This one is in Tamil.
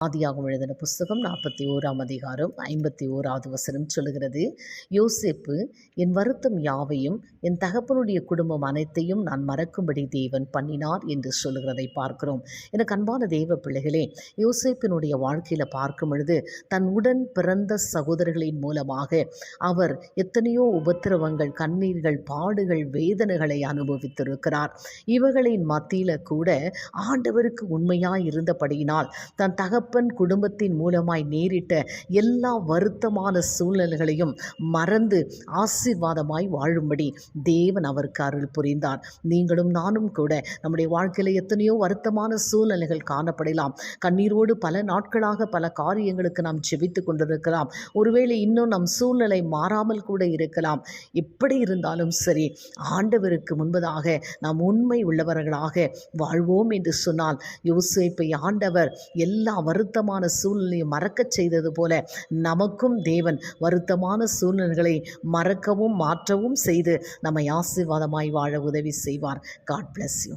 ஆதியாகம் எழுதின புஸ்தகம் நாற்பத்தி ஓராம் அதிகாரம் ஐம்பத்தி ஓராவது வசனம் சொல்லுகிறது. யோசேப்பு என் வருத்தம் யாவையும் என் தகப்பனுடைய குடும்பம் அனைத்தையும் நான் மறக்கும்படி தேவன் பண்ணினார் என்று சொல்கிறதை பார்க்கிறோம். எனக்கு அன்பான தெய்வ பிள்ளைகளே யோசிப்பினுடைய வாழ்க்கையில் பார்க்கும் பொழுது தன் உடன் பிறந்த சகோதரர்களின் மூலமாக அவர் எத்தனையோ உபத்திரவங்கள் கண்ணீர்கள் பாடுகள் வேதனைகளை அனுபவித்திருக்கிறார். இவர்களின் மத்தியில் கூட ஆண்டவருக்கு உண்மையாக இருந்தபடியினால் தன் தகப்பன் குடும்பத்தின் மூலமாய் நேரிட்ட எல்லா வருத்தமான சூழ்நிலைகளையும் மறந்து ஆசீர்வாதமாய் வாழும்படி தேவன் அவருக்கு அருள் புரிந்தார். நீங்களும் நானும் கூட நம்முடைய வாழ்க்கையில் எத்தனையோ வருத்தமான சூழ்நிலைகள் காணப்படலாம். கண்ணீரோடு பல நாட்களாக பல காரியங்களுக்கு நாம் ஜெபித்து கொண்டிருக்கலாம். ஒருவேளை இன்னும் நம் சூழ்நிலை மாறாமல் கூட இருக்கலாம். எப்படி இருந்தாலும் சரி ஆண்டவருக்கு முன்பதாக நாம் உண்மை உள்ளவர்களாக வாழ்வோம் என்று சொன்னால் யோசிப்பை ஆண்டவர் எல்லா வருத்தமான சூழ்நிலையை மறக்கச் செய்தது போல நமக்கும் தேவன் வருத்தமான சூழ்நிலைகளை மறக்கவும் மாற்றவும் செய்து நம்மை ஆசீர்வாதமாய் வாழ உதவி செய்வார். God bless you